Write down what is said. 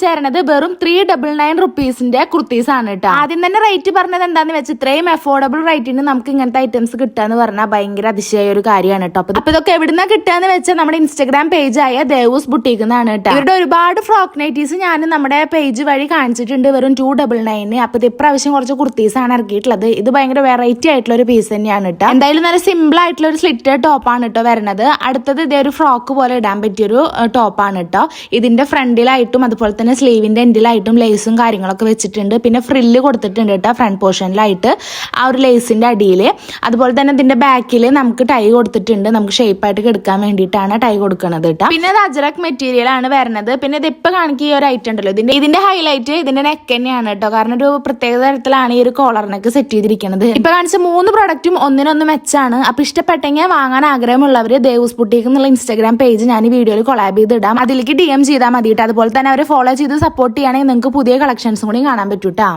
കാണിച്ചു തരണത് വെറും ത്രീ ഡബിൾ നയൻ റുപ്പീസിന്റെ കുർത്തീസ് ആണ് കേട്ടോ ആദ്യം തന്നെ റേറ്റ് പറഞ്ഞത് എന്താന്ന് വെച്ചാൽ ഇത്രയും അഫോർഡബിൾ റേറ്റിന് നമുക്ക് ഇങ്ങനത്തെ ഐറ്റംസ് കിട്ടാന്ന് പറഞ്ഞാൽ ഭയങ്കര അതിശയ ഒരു കാര്യമാണ് കേട്ടോ അപ്പൊ ഇതൊക്കെ എവിടുന്ന കിട്ടുക വെച്ചാൽ നമ്മുടെ ഇൻസ്റ്റാഗ്രാം ആയ ദേവൂസ് ബുട്ടീക്ക് എന്നാണ് കേട്ടോ ഇവരുടെ ഒരുപാട് ഫ്രോക്ക് നൈറ്റീസ് ഞാൻ നമ്മുടെ പേജ് വഴി കാണിച്ചിട്ടുണ്ട് വെറും ടു ഡബിൾ നയന് അപ്പൊ ഇത് ഇപ്രാവശ്യം കുറച്ച് കുർത്തീസ് ആണ് ഇറക്കിയിട്ടുള്ളത്. ഇത് ഭയങ്കര വെറൈറ്റി ആയിട്ടുള്ള ഒരു പീസ് തന്നെയാണ് കേട്ടോ എന്തായാലും നല്ല സിമ്പിൾ ആയിട്ടുള്ള ഒരു സ്ലിറ്റഡ് ടോപ്പാണ് കേട്ടോ വരുന്നത് അടുത്തത് ഇതേ ഒരു ഫ്രോക്ക് പോലെ ഇടാൻ പറ്റിയൊരു ടോപ്പാണ് കേട്ടോ ഇതിന്റെ ഫ്രണ്ടിലായിട്ടും അതുപോലെ തന്നെ സ്ലീവിന്റെ എൻഡിലായിട്ടും ലേസും കാര്യങ്ങളൊക്കെ വെച്ചിട്ടുണ്ട്. പിന്നെ ഫ്രില്ല് കൊടുത്തിട്ടുണ്ട് കേട്ടോ ഫ്രണ്ട് പോർഷനിലായിട്ട് ആ ഒരു ലേസിന്റെ അടിയിൽ അതുപോലെ തന്നെ ഇതിന്റെ ബാക്കിൽ നമുക്ക് ടൈ കൊടുത്തിട്ടുണ്ട്. നമുക്ക് ഷേപ്പ് ആയിട്ട് എടുക്കാൻ വേണ്ടിയിട്ടാണ് ടൈ കൊടുക്കുന്നത് കേട്ടോ. പിന്നെ അജറക് മെറ്റീരിയൽ ആണ് വരുന്നത് പിന്നെ ഇത് ഇപ്പൊ കാണിക്കുക ഈ ഒരു ഐറ്റം ഉണ്ടല്ലോ. ഇതിന്റെ ഇതിന്റെ ഹൈലൈറ്റ് ഇതിന്റെ നെക്ക് തന്നെയാണ് കേട്ടോ. കാരണം ഒരു പ്രത്യേക തരത്തിലാണ് ഈ ഒരു കോളറിനൊക്കെ നെക്ക് സെറ്റ് ചെയ്തിരിക്കുന്നത് ഇപ്പോൾ കാണിച്ച മൂന്ന് പ്രൊഡക്റ്റും ഒന്നിനൊന്ന് മെച്ചാണ് അപ്പോൾ ഇഷ്ടപ്പെട്ടെങ്കിൽ വാങ്ങാൻ ആഗ്രഹമുള്ളവർ ദേവൂസ് ബുട്ടീക്ക് എന്നുള്ള ഇൻസ്റ്റാഗ്രാം പേജ് ഞാൻ ഈ വീഡിയോയിൽ കൊളാബ് ചെയ്തിടാം അതിലേക്ക് ഡി എം ചെയ്താൽ മതി അതുപോലെ തന്നെ അവരെ ഫോളോ ചെയ്ത് സപ്പോർട്ട് ചെയ്യുകയാണെങ്കിൽ നിങ്ങൾക്ക് പുതിയ കളക്ഷൻസും കൂടി കാണാൻ പറ്റൂട്ടാ.